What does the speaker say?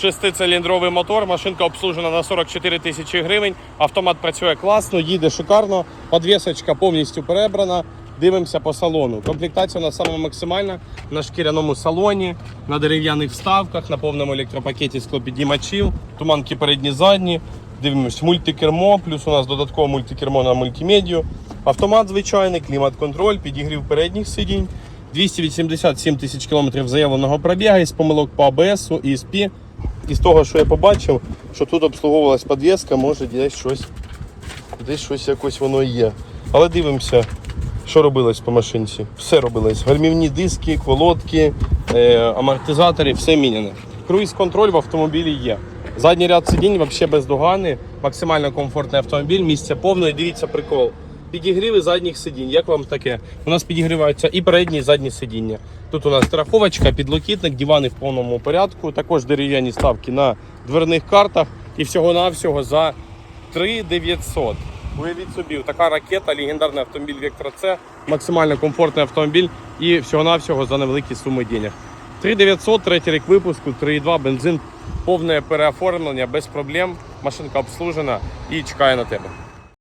Шестициліндровий мотор, машинка обслужена на 44 тисячі гривень. Автомат працює класно, їде шикарно. Подвісочка повністю перебрана. Дивимося по салону. Комплектація у нас саме максимальна на шкіряному салоні, на дерев'яних вставках, на повному електропакеті склопідіймачів, туманки передні задні. Дивимось мультикермо, плюс у нас додатково мультикермо на мультимедію. Автомат звичайний, клімат-контроль, підігрів передніх сидінь. 287 тисяч кілометрів заявленого пробігу, із помилок по АБС, ESP. І з того, що я побачив, що тут обслуговувалась підвіска, може десь щось, десь щось якось воно є. Але дивимося, що робилось по машинці. Все робилось. Гальмівні диски, колодки, е, амортизатори, все міняне. Круїз-контроль в автомобілі є. Задній ряд сидінь взагалі бездоганний, максимально комфортний автомобіль, місця повно. І дивіться прикол. Підігріви задніх сидінь. Як вам таке? У нас підігріваються і передні, і задні сидіння. Тут у нас страховочка, підлокітник, дивани в повному порядку. Також дерев'яні ставки на дверних картах. І всього-навсього за 3900. Уявіть собі, така ракета, легендарний автомобіль Vectra C, максимально комфортний автомобіль і всього-навсього за невеликі суми денег. 3900, третій рік випуску, 3,2 бензин, повне переоформлення без проблем. Машинка обслужена і чекає на тебе.